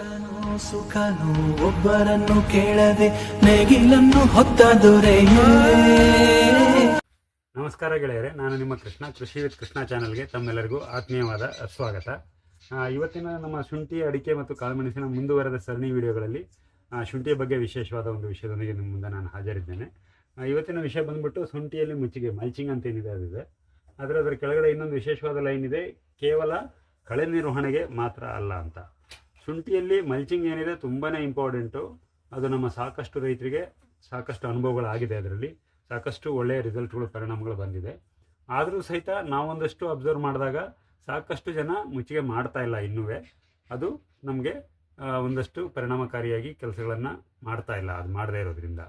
ಕಷ್ಟನೋ ಸುಖನೋ ಒಬ್ಬರನ್ನು ಕೇಳದೆ ನೇಗಿಲನ್ನು ಹೊತ್ತ ನಮಸ್ಕಾರ ಗೆಳೆಯರೆ, ನಾನು ನಿಮ್ಮ ಕೃಷ್ಣ, ಕೃಷಿ ವಿತ್ ಕೃಷ್ಣ ಚಾನಲ್ಗೆ ತಮ್ಮೆಲ್ಲರಿಗೂ ಆತ್ಮೀಯವಾದ ಸ್ವಾಗತ. ಇವತ್ತಿನ ನಮ್ಮ ಶುಂಠಿ, ಅಡಿಕೆ ಮತ್ತು ಕಾಳುಮೆಣಸಿನ ಮುಂದುವರೆದ ಸರಣಿ ವಿಡಿಯೋಗಳಲ್ಲಿ ಶುಂಠಿಯ ಬಗ್ಗೆ ವಿಶೇಷವಾದ ಒಂದು ವಿಷಯದೊಂದಿಗೆ ನಿಮ್ಮ ಮುಂದೆ ನಾನು ಹಾಜರಿದ್ದೇನೆ. ಇವತ್ತಿನ ವಿಷಯ ಬಂದ್ಬಿಟ್ಟು ಶುಂಠಿಯಲ್ಲಿ ಮುಚ್ಚಿಗೆ ಮಲ್ಚಿಂಗ್ ಅಂತ ಏನಿದೆ ಅದಿದೆ ಆದರೆ ಅದರ ಕೆಳಗಡೆ ಇನ್ನೊಂದು ವಿಶೇಷವಾದ ಲೈನ್ ಇದೆ, ಕೇವಲ ಕಳೆ ನಿರ್ವಹಣೆಗೆ ಮಾತ್ರ ಅಲ್ಲ ಅಂತ. ಶುಂಠಿಯಲ್ಲಿ ಮಲ್ಚಿಂಗ್ ಏನಿದೆ ತುಂಬಾ ಇಂಪಾರ್ಟೆಂಟು ಅದು ನಮ್ಮ ಸಾಕಷ್ಟು ರೈತರಿಗೆ ಸಾಕಷ್ಟು ಅನುಭವಗಳಾಗಿದೆ ಅದರಲ್ಲಿ. ಸಾಕಷ್ಟು ಒಳ್ಳೆಯ ರಿಸಲ್ಟ್ಗಳು ಪರಿಣಾಮಗಳು ಬಂದಿದೆ. ಆದರೂ ಸಹಿತ ನಾವೊಂದಷ್ಟು ಅಬ್ಸರ್ವ್ ಮಾಡಿದಾಗ ಸಾಕಷ್ಟು ಜನ ಮುಚ್ಚಿಗೆ ಮಾಡ್ತಾ ಇಲ್ಲ ಇನ್ನೂ. ಅದು ನಮಗೆ ಒಂದಷ್ಟು ಪರಿಣಾಮಕಾರಿಯಾಗಿ ಕೆಲಸಗಳನ್ನು ಮಾಡ್ತಾ ಇಲ್ಲ. ಅದು ಮಾಡದೇ ಇರೋದ್ರಿಂದ.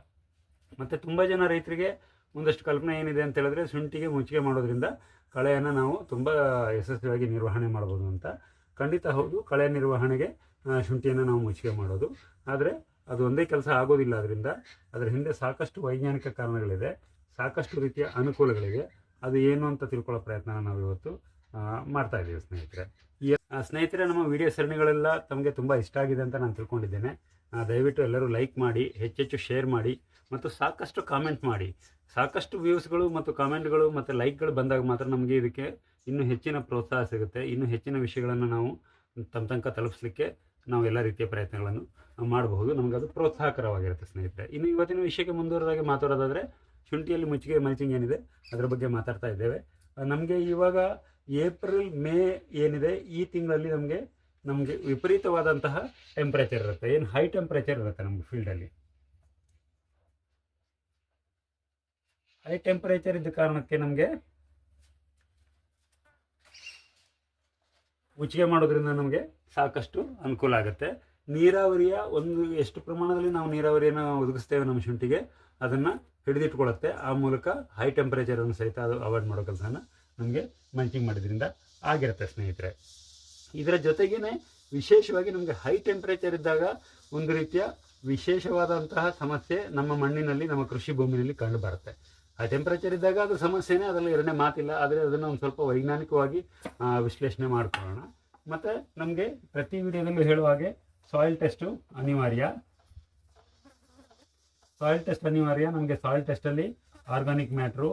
ಮತ್ತು ತುಂಬ ಜನ ರೈತರಿಗೆ ಒಂದಷ್ಟು ಕಲ್ಪನೆ ಏನಿದೆ ಅಂತ ಹೇಳಿದ್ರೆ ಶುಂಠಿಗೆ ಮುಚ್ಚಿಗೆ ಮಾಡೋದ್ರಿಂದ ಕಳೆಯನ್ನು ನಾವು ತುಂಬ ಯಶಸ್ವಿಯಾಗಿ ನಿರ್ವಹಣೆ ಮಾಡ್ಬೋದು ಅಂತ ಖಂಡಿತ ಹೌದು. ಕಳೆ ನಿರ್ವಹಣೆಗೆ ಶುಂಠಿಯನ್ನು ನಾವು ಮುಚ್ಚಿಗೆ ಮಾಡೋದು. ಆದರೆ ಅದು ಒಂದೇ ಕೆಲಸ ಆಗೋದಿಲ್ಲ ಅದರಿಂದ ಅದರ ಹಿಂದೆ ಸಾಕಷ್ಟು ವೈಜ್ಞಾನಿಕ ಕಾರಣಗಳಿದೆ. ಸಾಕಷ್ಟು ರೀತಿಯ ಅನುಕೂಲಗಳಿವೆ. ಅದು ಏನು ಅಂತ ತಿಳ್ಕೊಳ್ಳೋ ಪ್ರಯತ್ನ ನಾವು ಇವತ್ತು ಮಾಡ್ತಾ ಇದ್ದೀವಿ ಸ್ನೇಹಿತರೆ. ಈ ಸ್ನೇಹಿತರೆ, ನಮ್ಮ ವಿಡಿಯೋ ಸರಣಿಗಳೆಲ್ಲ ತಮಗೆ ತುಂಬ ಇಷ್ಟ ಆಗಿದೆ ಅಂತ ನಾನು ತಿಳ್ಕೊಂಡಿದ್ದೇನೆ. ದಯವಿಟ್ಟು ಎಲ್ಲರೂ ಲೈಕ್ ಮಾಡಿ, ಹೆಚ್ಚೆಚ್ಚು ಶೇರ್ ಮಾಡಿ ಮತ್ತು ಸಾಕಷ್ಟು ಕಾಮೆಂಟ್ ಮಾಡಿ. ಸಾಕಷ್ಟು ವ್ಯೂಸ್ಗಳು ಮತ್ತು ಕಾಮೆಂಟ್ಗಳು ಮತ್ತು ಲೈಕ್ಗಳು ಬಂದಾಗ ಮಾತ್ರ ನಮಗೆ ಇದಕ್ಕೆ ಇನ್ನೂ ಹೆಚ್ಚಿನ ಪ್ರೋತ್ಸಾಹ ಸಿಗುತ್ತೆ. ಇನ್ನೂ ಹೆಚ್ಚಿನ ವಿಷಯಗಳನ್ನು ನಾವು ತಮ್ಮ ತನಕ ತಲುಪಿಸ್ಲಿಕ್ಕೆ ನಾವು ಎಲ್ಲ ರೀತಿಯ ಪ್ರಯತ್ನಗಳನ್ನು ಮಾಡಬಹುದು. ನಮಗೆ ಅದು ಪ್ರೋತ್ಸಾಹಕರವಾಗಿರುತ್ತೆ ಸ್ನೇಹಿತರೆ. ಇನ್ನು ಇವತ್ತಿನ ವಿಷಯಕ್ಕೆ ಮುಂದುವರೆದಾಗೆ ಮಾತಾಡೋದಾದರೆ ಶುಂಠಿಯಲ್ಲಿ ಮುಚ್ಚಿಗೆ ಮಲ್ಚಿಂಗ್ ಏನಿದೆ ಅದರ ಬಗ್ಗೆ ಮಾತಾಡ್ತಾ ಇದ್ದೇವೆ. ನಮಗೆ ಇವಾಗ ಏಪ್ರಿಲ್, ಮೇ ಏನಿದೆ ಈ ತಿಂಗಳಲ್ಲಿ ನಮಗೆ ನಮಗೆ ವಿಪರೀತವಾದಂತಹ ಟೆಂಪ್ರೇಚರ್ ಇರುತ್ತೆ. ಏನು ಹೈ ಟೆಂಪ್ರೇಚರ್ ಇರುತ್ತೆ ನಮಗೆ ಫೀಲ್ಡಲ್ಲಿ ಹೈ ಟೆಂಪರೇಚರ್ ಇದ್ದ ಕಾರಣಕ್ಕೆ ನಮಗೆ ಉಚ್ಚಿಗೆ ಮಾಡೋದ್ರಿಂದ ನಮಗೆ ಸಾಕಷ್ಟು ಅನುಕೂಲ ಆಗುತ್ತೆ. ನೀರಾವರಿಯ ಒಂದು ಎಷ್ಟು ಪ್ರಮಾಣದಲ್ಲಿ ನಾವು ನೀರಾವರಿಯನ್ನು ಒದಗಿಸ್ತೇವೆ ನಮ್ಮ ಶುಂಠಿಗೆ, ಅದನ್ನು ಹಿಡಿದಿಟ್ಕೊಳ್ಳುತ್ತೆ ಆ ಮೂಲಕ ಹೈ ಟೆಂಪರೇಚರನ್ನು ಸಹಿತ ಅದು ಅವಾಯ್ಡ್ ಮಾಡೋ ಕೆಲಸನ ನಮಗೆ ಮಂಚಿಂಗ್ ಮಾಡಿದ್ರಿಂದ ಆಗಿರುತ್ತೆ ಸ್ನೇಹಿತರೆ. ಇದರ ಜೊತೆಗೇ ವಿಶೇಷವಾಗಿ ನಮಗೆ ಹೈ ಟೆಂಪರೇಚರ್ ಇದ್ದಾಗ ಒಂದು ರೀತಿಯ ವಿಶೇಷವಾದಂತಹ ಸಮಸ್ಯೆ ನಮ್ಮ ಮಣ್ಣಿನಲ್ಲಿ, ನಮ್ಮ ಕೃಷಿ ಭೂಮಿನಲ್ಲಿ ಕಂಡು ಟೆಂಪ್ರೇಚರ್ ಟೆಂಪರೇಚರ್ ಇದ್ದಾಗ ಅದು ಸಮಸ್ಯೆನೇ ಅದರಲ್ಲಿ ಎರಡನೇ ಮಾತಿಲ್ಲ. ಆದರೆ ಅದನ್ನು ಒಂದು ಸ್ವಲ್ಪ ವೈಜ್ಞಾನಿಕವಾಗಿ ವಿಶ್ಲೇಷಣೆ ಮಾಡ್ಕೊಳ್ಳೋಣ. ಮತ್ತು ನಮಗೆ ಪ್ರತಿ ವಿಡಿಯೋದಲ್ಲೂ ಹೇಳುವ ಹಾಗೆ ಸಾಯಿಲ್ ಟೆಸ್ಟು ಅನಿವಾರ್ಯ. ಸಾಯಿಲ್ ಟೆಸ್ಟ್ ಅನಿವಾರ್ಯ. ನಮಗೆ soil ಟೆಸ್ಟಲ್ಲಿ organic matter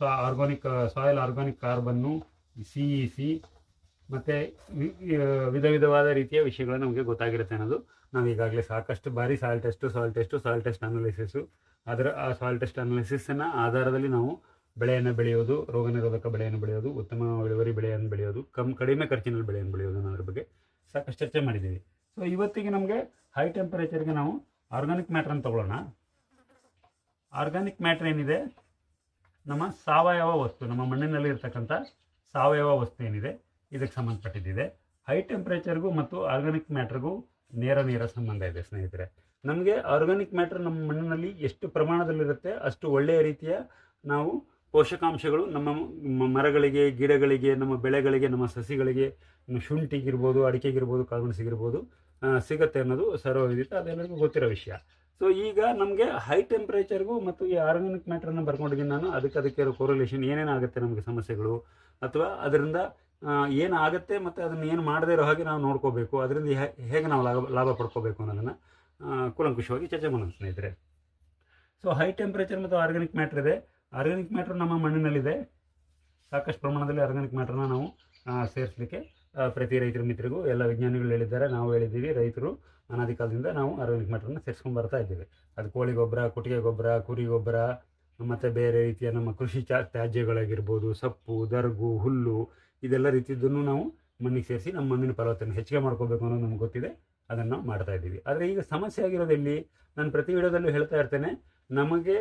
so organic soil organic carbon C E C ಮತ್ತು ವಿಧ ವಿಧವಾದ ರೀತಿಯ ವಿಷಯಗಳು ನಮಗೆ ಗೊತ್ತಾಗಿರುತ್ತೆ ಅನ್ನೋದು. ನಾವು ಈಗಾಗಲೇ ಸಾಕಷ್ಟು ಬಾರಿ soil test soil test soil test analysis ಅದರ ಆ ಸಾಯಿಲ್ ಟೆಸ್ಟ್ ಅನಾಲಿಸಿಸನ್ನು ಆಧಾರದಲ್ಲಿ ನಾವು ಬೆಳೆಯನ್ನು ಬೆಳೆಯೋದು, ರೋಗ ನಿರೋಧಕ ಬೆಳೆಯನ್ನು ಬೆಳೆಯೋದು ಉತ್ತಮ ಇಳುವರಿ ಬೆಳೆಯನ್ನು ಬೆಳೆಯೋದು, ಕಮ್ ಕಡಿಮೆ ಖರ್ಚಿನಲ್ಲಿ ಬೆಳೆಯನ್ನು ಬೆಳೆಯೋದು ಅನ್ನೋದ್ರ ಬಗ್ಗೆ ಸಾಕಷ್ಟು ಚರ್ಚೆ ಮಾಡಿದ್ದೀವಿ. ಸೊ ಇವತ್ತಿಗೆ ನಮಗೆ ಹೈ ಟೆಂಪರೇಚರ್ಗೆ ನಾವು ಆರ್ಗಾನಿಕ್ ಮ್ಯಾಟ್ರನ್ನು ತಗೊಳ್ಳೋಣ. ಆರ್ಗಾನಿಕ್ ಮ್ಯಾಟ್ರ್ ಏನಿದೆ? ನಮ್ಮ ಸಾವಯವ ವಸ್ತು, ನಮ್ಮ ಮಣ್ಣಿನಲ್ಲಿ ಇರ್ತಕ್ಕಂಥ ಸಾವಯವ ವಸ್ತು ಏನಿದೆ? ಇದಕ್ಕೆ ಸಂಬಂಧಪಟ್ಟಿದ್ದಿದೆ. ಹೈ ಟೆಂಪರೇಚರ್ಗೂ ಮತ್ತು ಆರ್ಗಾನಿಕ್ ಮ್ಯಾಟ್ರಿಗೂ ನೇರ ನೇರ ಸಂಬಂಧ ಇದೆ ಸ್ನೇಹಿತರೆ. ನಮಗೆ ಆರ್ಗಾನಿಕ್ ಮ್ಯಾಟ್ರ್ ನಮ್ಮ ಮಣ್ಣಿನಲ್ಲಿ ಎಷ್ಟು ಪ್ರಮಾಣದಲ್ಲಿರುತ್ತೆ ಅಷ್ಟು ಒಳ್ಳೆಯ ರೀತಿಯ ನಾವು ಪೋಷಕಾಂಶಗಳು ನಮ್ಮ ಮರಗಳಿಗೆ, ಗಿಡಗಳಿಗೆ, ನಮ್ಮ ಬೆಳೆಗಳಿಗೆ, ನಮ್ಮ ಸಸಿಗಳಿಗೆ ಶುಂಠಿಗಿರ್ಬೋದು, ಅಡಿಕೆಗಿರ್ಬೋದು, ಕಾಳುಮೆಣಸಿಗಿರ್ಬೋದು ಸಿಗುತ್ತೆ ಅನ್ನೋದು ಸರ್ವವಿದಿತ ಅದೆಲ್ಲರಿಗೂ ಗೊತ್ತಿರೋ ವಿಷಯ. ಸೊ ಈಗ ನಮಗೆ ಹೈ ಟೆಂಪ್ರೇಚರ್ಗೂ ಮತ್ತು ಈ ಆರ್ಗಾನಿಕ್ ಮ್ಯಾಟ್ರನ್ನು ಬರ್ಕೊಂಡಿದ್ದೀನಿ ನಾನು ಅದಕ್ಕೆ ಅದಕ್ಕೆ ಇರೋ ಕೊರೊಲೇಷನ್ ಏನೇನಾಗುತ್ತೆ ನಮಗೆ ಸಮಸ್ಯೆಗಳು? ಅಥವಾ ಅದರಿಂದ ಏನಾಗುತ್ತೆ ಮತ್ತು ಅದನ್ನು ಏನು ಮಾಡದೇ ಇರೋ ಹಾಗೆ ನಾವು ನೋಡ್ಕೋಬೇಕು? ಅದರಿಂದ ಹೇಗೆ ನಾವು ಲಾಭ ಲಾಭ ಪಡ್ಕೋಬೇಕು ಅನ್ನೋದನ್ನು ಕೂಲಂಕುಷವಾಗಿ ಚರ್ಚೆ ಮಾಡೋಣ ಸ್ನೇಹಿತರೆ. ಸೊ ಹೈ ಟೆಂಪ್ರೇಚರ್ ಮತ್ತು ಆರ್ಗ್ಯಾನಿಕ್ ಮ್ಯಾಟ್ರ್ ಇದೆ. ಆರ್ಗ್ಯಾನಿಕ್ ಮ್ಯಾಟ್ರ್ ನಮ್ಮ ಮಣ್ಣಿನಲ್ಲಿದೆ. ಸಾಕಷ್ಟು ಪ್ರಮಾಣದಲ್ಲಿ ಆರ್ಗ್ಯಾನಿಕ್ ಮ್ಯಾಟ್ರನ್ನ ನಾವು ಸೇರಿಸಲಿಕ್ಕೆ ಪ್ರತಿ ರೈತರ ಮಿತ್ರರಿಗೂ ಎಲ್ಲ ವಿಜ್ಞಾನಿಗಳು ಹೇಳಿದ್ದಾರೆ. ನಾವು ಹೇಳಿದ್ದೀವಿ, ರೈತರು ಅನಾದಿ ಕಾಲದಿಂದ ನಾವು ಆರ್ಗ್ಯಾನಿಕ್ ಮ್ಯಾಟ್ರನ್ನ ಸೇರಿಸ್ಕೊಂಡು ಬರ್ತಾ ಇದ್ದೇವೆ. ಅದು ಕೋಳಿ ಗೊಬ್ಬರ, ಕುಟಿಗೆ ಗೊಬ್ಬರ, ಕುರಿ ಗೊಬ್ಬರ, ಮತ್ತು ಬೇರೆ ರೀತಿಯ ನಮ್ಮ ಕೃಷಿ ಚಾ ತ್ಯಾಜ್ಯಗಳಾಗಿರ್ಬೋದು, ಸೊಪ್ಪು, ದರ್ಗು, ಹುಲ್ಲು, ಇದೆಲ್ಲ ರೀತಿಯದನ್ನು ನಾವು ಮಣ್ಣಿಗೆ ಸೇರಿಸಿ ನಮ್ಮ ಮಣ್ಣಿನ ಫಲವತ್ತನ್ನು ಹೆಚ್ಚಿಗೆ ಮಾಡ್ಕೋಬೇಕು ಅನ್ನೋದು ನಮ್ಗೆ ಗೊತ್ತಿದೆ. ಅದನ್ನು ಮಾಡ್ತಾ ಇದ್ದೀವಿ. ಆದರೆ ಈಗ ಸಮಸ್ಯೆ ಆಗಿರೋದು ಇಲ್ಲಿ ನಾನು ಪ್ರತಿ ವಿಡಿಯೋದಲ್ಲೂ ಹೇಳ್ತಾ ಇರ್ತೇನೆ, ನಮಗೆ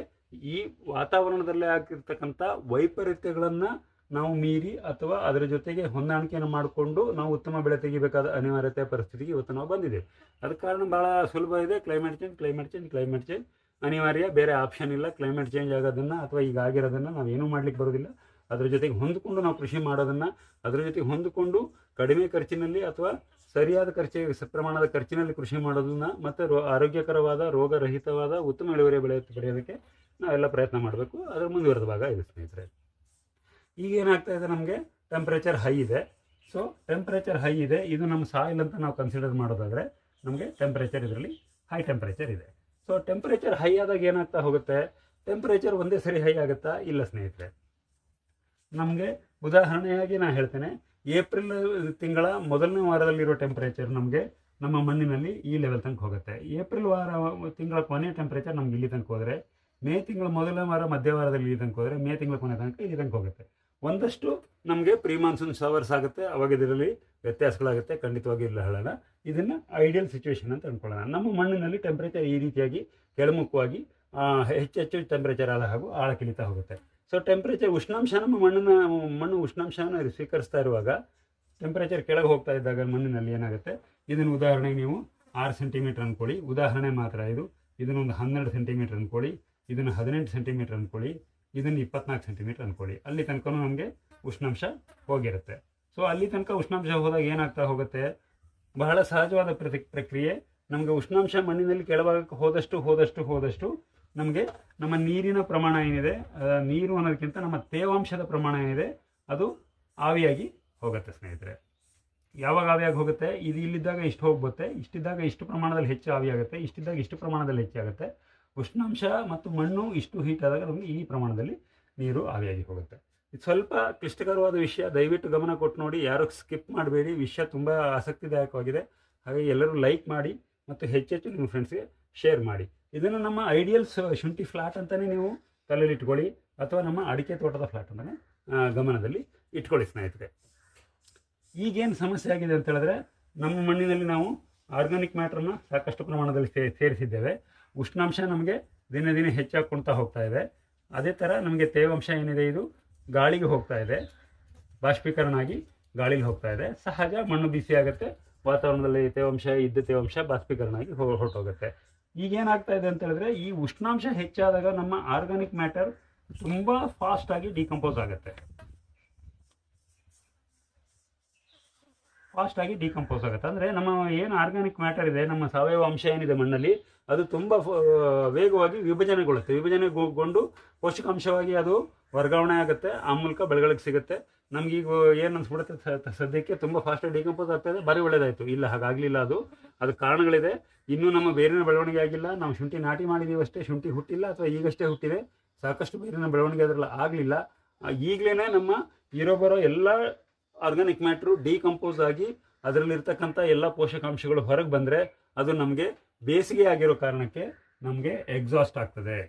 ಈ ವಾತಾವರಣದಲ್ಲೇ ಆಗಿರ್ತಕ್ಕಂಥ ವೈಪರೀತ್ಯಗಳನ್ನು ನಾವು ಮೀರಿ ಅಥವಾ ಅದರ ಜೊತೆಗೆ ಹೊಂದಾಣಿಕೆಯನ್ನು ಮಾಡಿಕೊಂಡು ನಾವು ಉತ್ತಮ ಬೆಳೆ ತೆಗಿಬೇಕಾದ ಅನಿವಾರ್ಯತೆ ಪರಿಸ್ಥಿತಿಗೆ ಇವತ್ತು ನಾವು ಬಂದಿದೆ ಅದ ಕಾರಣ ಭಾಳ ಸುಲಭ ಇದೆ. Climate change climate change climate change ಅನಿವಾರ್ಯ, ಬೇರೆ ಆಪ್ಷನ್ ಇಲ್ಲ. ಕ್ಲೈಮೇಟ್ ಚೇಂಜ್ ಆಗೋದನ್ನು ಅಥವಾ ಈಗ ಆಗಿರೋದನ್ನು ನಾವು ಮಾಡಲಿಕ್ಕೆ ಮಾಡ್ಲಿಕ್ಕೆ ಬರೋದಿಲ್ಲ ಅದರ ಜೊತೆಗೆ ಹೊಂದಿಕೊಂಡು ನಾವು ಕೃಷಿ ಮಾಡೋದನ್ನು, ಅದರ ಜೊತೆಗೆ ಹೊಂದಿಕೊಂಡು ಕಡಿಮೆ ಖರ್ಚಿನಲ್ಲಿ ಅಥವಾ ಸರಿಯಾದ ಖರ್ಚಿ ಪ್ರಮಾಣದ ಖರ್ಚಿನಲ್ಲಿ ಕೃಷಿ ಮಾಡೋದನ್ನ ಮತ್ತು ರೋ, ಆರೋಗ್ಯಕರವಾದ, ರೋಗರಹಿತವಾದ ಉತ್ತಮ ಇಳುವರಿ ಬೆಳೆ ಪಡೆಯೋದಕ್ಕೆ ನಾವೆಲ್ಲ ಪ್ರಯತ್ನ ಮಾಡಬೇಕು. ಅದರ ಮುಂದುವರೆದ ಭಾಗ ಇದೆ ಸ್ನೇಹಿತರೆ. ಈಗ ಏನಾಗ್ತಾ ಇದೆ ನಮಗೆ? ಟೆಂಪ್ರೇಚರ್ ಹೈ ಇದೆ. ಸೊ ಟೆಂಪ್ರೇಚರ್ ಹೈ ಇದೆ. ಇದು ನಮ್ಮ ಸಾಯಿಲ್ ಅಂತ ನಾವು ಕನ್ಸಿಡರ್ ಮಾಡೋದಾದರೆ ನಮಗೆ ಟೆಂಪ್ರೇಚರ್ ಇದರಲ್ಲಿ ಹೈ ಟೆಂಪ್ರೇಚರ್ ಇದೆ. ಸೊ ಟೆಂಪ್ರೇಚರ್ ಹೈ ಆದಾಗ ಏನಾಗ್ತಾ ಹೋಗುತ್ತೆ? ಟೆಂಪ್ರೇಚರ್ ಒಂದೇ ಸರಿ ಹೈ ಆಗುತ್ತಾ? ಇಲ್ಲ ಸ್ನೇಹಿತರೆ. ನಮಗೆ ಉದಾಹರಣೆಯಾಗಿ ನಾನು ಹೇಳ್ತೇನೆ, ಏಪ್ರಿಲ್ ತಿಂಗಳ ಮೊದಲನೇ ವಾರದಲ್ಲಿರೋ ಟೆಂಪ್ರೇಚರ್ ನಮಗೆ ನಮ್ಮ ಮಣ್ಣಿನಲ್ಲಿ ಈ ಲೆವೆಲ್ ತನಕ ಹೋಗುತ್ತೆ. ಏಪ್ರಿಲ್ ವಾರ ತಿಂಗಳ ಕೊನೆಯ ಟೆಂಪ್ರೇಚರ್ ನಮ್ಗೆ ಇಲ್ಲಿ ತನಕ ಹೋದರೆ, ಮೇ ತಿಂಗಳ ಮೊದಲನೇ ವಾರ ಮಧ್ಯವಾರದಲ್ಲಿ ಇಲ್ಲಿ ತನಕ ಹೋದರೆ, ಮೇ ತಿಂಗಳ ಕೊನೆ ತನಕ ಇಲ್ಲಿ ತನಕ ಹೋಗುತ್ತೆ. ಒಂದಷ್ಟು ನಮಗೆ ಪ್ರೀ ಮಾನ್ಸೂನ್ ಶವರ್ಸ್ ಆಗುತ್ತೆ, ಅವಾಗ ಇದರಲ್ಲಿ ವ್ಯತ್ಯಾಸಗಳಾಗುತ್ತೆ, ಖಂಡಿತವಾಗಿ ಇಲ್ಲ ಹೇಳೋಣ ಇದನ್ನು ಐಡಿಯಲ್ ಸಿಚುವೇಶನ್ ಅಂತ ಅಂದ್ಕೊಳ್ಳೋಣ ನಮ್ಮ ಮಣ್ಣಿನಲ್ಲಿ ಟೆಂಪ್ರೇಚರ್ ಈ ರೀತಿಯಾಗಿ ಕೆಳಮುಖವಾಗಿ ಹೆಚ್ಚು ಹೆಚ್ಚೆಚ್ಚು ಟೆಂಪ್ರೇಚರ್ ಆಳ ಹಾಗೂ ಆಳಕ್ಕಿಳಿತಾ ಹೋಗುತ್ತೆ. ಸೊ ಟೆಂಪ್ರೇಚರ್ ಉಷ್ಣಾಂಶ ನಮ್ಮ ಮಣ್ಣಿನ, ಮಣ್ಣು ಉಷ್ಣಾಂಶನ ಸ್ವೀಕರಿಸ್ತಾ ಇರುವಾಗ ಟೆಂಪ್ರೇಚರ್ ಕೆಳಗೆ ಹೋಗ್ತಾ ಇದ್ದಾಗ ಮಣ್ಣಿನಲ್ಲಿ ಏನಾಗುತ್ತೆ? ಇದನ್ನು ಉದಾಹರಣೆಗೆ ನೀವು ಆರು ಸೆಂಟಿಮೀಟರ್ ಅಂದ್ಕೊಳ್ಳಿ ಉದಾಹರಣೆ ಮಾತ್ರ ಇದು. ಇದನ್ನೊಂದು ಹನ್ನೆರಡು ಸೆಂಟಿಮೀಟರ್ ಅಂದ್ಕೊಳ್ಳಿ ಇದನ್ನು ಹದಿನೆಂಟು ಸೆಂಟಿಮೀಟರ್ ಅಂದ್ಕೊಳ್ಳಿ ಇದನ್ನು ಇಪ್ಪತ್ನಾಲ್ಕು ಸೆಂಟಿಮೀಟರ್ ಅಂದ್ಕೊಳ್ಳಿ ಅಲ್ಲಿ ತನಕ ನಮಗೆ ಉಷ್ಣಾಂಶ ಹೋಗಿರುತ್ತೆ. ಸೊ ಅಲ್ಲಿ ತನಕ ಉಷ್ಣಾಂಶ ಹೋದಾಗ ಏನಾಗ್ತಾ ಹೋಗುತ್ತೆ? ಬಹಳ ಸಹಜವಾದ ಪ್ರತಿ, ಪ್ರಕ್ರಿಯೆ. ನಮಗೆ ಉಷ್ಣಾಂಶ ಮಣ್ಣಿನಲ್ಲಿ ಕೆಳಭಾಗಕ್ಕೆ ಹೋದಷ್ಟು ಹೋದಷ್ಟು ಹೋದಷ್ಟು ನಮಗೆ ನಮ್ಮ ನೀರಿನ ಪ್ರಮಾಣ ಏನಿದೆ ನೀರು ಅನ್ನೋದಕ್ಕಿಂತ ನಮ್ಮ ತೇವಾಂಶದ ಪ್ರಮಾಣ ಏನಿದೆ, ಅದು ಆವಿಯಾಗಿ ಹೋಗುತ್ತೆ ಸ್ನೇಹಿತರೆ. ಯಾವಾಗ ಆವಿಯಾಗಿ ಹೋಗುತ್ತೆ? ಇದು ಇಲ್ಲಿದ್ದಾಗ ಇಷ್ಟು ಹೋಗುತ್ತೆ ಇಷ್ಟಿದ್ದಾಗ ಇಷ್ಟು ಪ್ರಮಾಣದಲ್ಲಿ ಹೆಚ್ಚು ಆವಿಯಾಗುತ್ತೆ, ಇಷ್ಟಿದ್ದಾಗ ಇಷ್ಟು ಪ್ರಮಾಣದಲ್ಲಿ ಹೆಚ್ಚಾಗುತ್ತೆ ಉಷ್ಣಾಂಶ ಮತ್ತು ಮಣ್ಣು ಇಷ್ಟು ಹೀಟ್ ಆದಾಗ ನಮಗೆ ಈ ಪ್ರಮಾಣದಲ್ಲಿ ನೀರು ಆವಿಯಾಗಿ ಹೋಗುತ್ತೆ. ಇದು ಸ್ವಲ್ಪ ಕ್ಲಿಷ್ಟಕರವಾದ ವಿಷಯ, ದಯವಿಟ್ಟು ಗಮನ ಕೊಟ್ಟು ನೋಡಿ, ಯಾರು ಸ್ಕಿಪ್ ಮಾಡಬೇಡಿ, ವಿಷಯ ತುಂಬ ಆಸಕ್ತಿದಾಯಕವಾಗಿದೆ. ಹಾಗಾಗಿ ಎಲ್ಲರೂ ಲೈಕ್ ಮಾಡಿ ಮತ್ತು ಹೆಚ್ಚೆಚ್ಚು ನಿಮ್ಮ ಫ್ರೆಂಡ್ಸ್ಗೆ ಶೇರ್ ಮಾಡಿ. ಇದನ್ನು ನಮ್ಮ ಐಡಿಯಲ್ ಶುಂಠಿ ಫ್ಲಾಟ್ ಅಂತಲೇ ನೀವು ತಲೆಯಲ್ಲಿ ಇಟ್ಕೊಳ್ಳಿ, ಅಥವಾ ನಮ್ಮ ಅಡಿಕೆ ತೋಟದ ಫ್ಲಾಟ್ ಅಂತಲೇ ಗಮನದಲ್ಲಿ ಇಟ್ಕೊಳ್ಳಿ ಸ್ನೇಹಿತರೆ. ಈಗೇನು ಸಮಸ್ಯೆ ಆಗಿದೆ ಅಂತ ಹೇಳಿದ್ರೆ, ನಮ್ಮ ಮಣ್ಣಿನಲ್ಲಿ ನಾವು ಆರ್ಗಾನಿಕ್ ಮ್ಯಾಟ್ರನ್ನು ಸಾಕಷ್ಟು ಪ್ರಮಾಣದಲ್ಲಿ ಸೇ ಸೇರಿಸಿದ್ದೇವೆ. ಉಷ್ಣಾಂಶ ನಮಗೆ ದಿನೇ ದಿನೇ ಹೆಚ್ಚಾಗ್ಕೊಳ್ತಾ ಹೋಗ್ತಾ ಇದೆ. ಅದೇ ಥರ ನಮಗೆ ತೇವಾಂಶ ಏನಿದೆ ಇದು? ಗಾಳಿಗೆ ಹೋಗ್ತಾ ಇದೆ. ಬಾಷ್ಪೀಕರಣ ಆಗಿ ಗಾಳಿಗೆ ಹೋಗ್ತಾ ಇದೆ. ಸಹಜ ಮಣ್ಣು ಬಿಸಿ ಆಗುತ್ತೆ ವಾತಾವರಣದಲ್ಲಿ ತೇವಾಂಶ, ಇದ್ದ ತೇವಾಂಶ ಬಾಷ್ಪೀಕರಣ ಆಗಿ ಹೊ- ಹೊರಟೋಗುತ್ತೆ ಈಗೇನಾಗ್ತಾ ಇದೆ ಅಂತ ಹೇಳಿದ್ರೆ, ಈ ಉಷ್ಣಾಂಶ ಹೆಚ್ಚಾದಾಗ ನಮ್ಮ ಆರ್ಗಾನಿಕ್ ಮ್ಯಾಟರ್ ತುಂಬ ಫಾಸ್ಟ್ ಆಗಿ ಡಿಕಂಪೋಸ್ ಆಗುತ್ತೆ. ಫಾಸ್ಟ್ ಆಗಿ ಡಿಕಂಪೋಸ್ ಆಗುತ್ತೆ. ಅಂದರೆ ನಮ್ಮ ಏನು ಆರ್ಗಾನಿಕ್ ಮ್ಯಾಟರ್ ಇದೆ, ನಮ್ಮ ಸಾವಯವ ಅಂಶ ಏನಿದೆ ಮಣ್ಣಲ್ಲಿ, ಅದು ತುಂಬ ವೇಗವಾಗಿ ವಿಭಜನೆಗೊಳ್ಳುತ್ತೆ. ವಿಭಜನೆಗೊಂಡು ಪೋಷಕಾಂಶವಾಗಿ ಅದು ವರ್ಗಾವಣೆ ಆಗುತ್ತೆ, ಆ ಮೂಲಕ ಬೆಳೆಗಳಿಗೆ ಸಿಗುತ್ತೆ. ನಮಗೀಗ ಏನು ಅನ್ಸ್ಬಿಡುತ್ತೆ ಸದ್ಯಕ್ಕೆ ತುಂಬ ಫಾಸ್ಟಾಗಿ ಡಿಕಂಪೋಸ್ ಆಗ್ತಾ ಇದೆ, ಭಾರಿ ಒಳ್ಳೇದಾಯಿತು. ಇಲ್ಲ, ಹಾಗಾಗಲಿಲ್ಲ ಅದು. ಅದು ಕಾರಣಗಳಿದೆ. ಇನ್ನೂ ನಮ್ಮ ಬೇರಿನ ಬೆಳವಣಿಗೆ ಆಗಿಲ್ಲ. ನಾವು ಶುಂಠಿ ನಾಟಿ ಮಾಡಿದ್ದೀವಿ ಅಷ್ಟೇ. ಶುಂಠಿ ಹುಟ್ಟಿಲ್ಲ ಅಥವಾ ಈಗಷ್ಟೇ ಹುಟ್ಟಿದೆ. ಸಾಕಷ್ಟು ಬೇರಿನ ಬೆಳವಣಿಗೆ ಅದರಲ್ಲಿ ಆಗಲಿಲ್ಲ. ಈಗಲೇ ನಮ್ಮ ಇರೋ ಬರೋ ಎಲ್ಲ ಆರ್ಗಾನಿಕ್ ಮ್ಯಾಟ್ರು ಡಿಕಂಪೋಸ್ ಆಗಿ ಅದರಲ್ಲಿರ್ತಕ್ಕಂಥ ಎಲ್ಲ ಪೋಷಕಾಂಶಗಳು ಹೊರಗೆ ಬಂದರೆ ಅದು ನಮಗೆ ಬೇಸಿಗೆ ಆಗಿರೋ ಕಾರಣಕ್ಕೆ ನಮಗೆ ಎಕ್ಸಾಸ್ಟ್ ಆಗ್ತದೆ.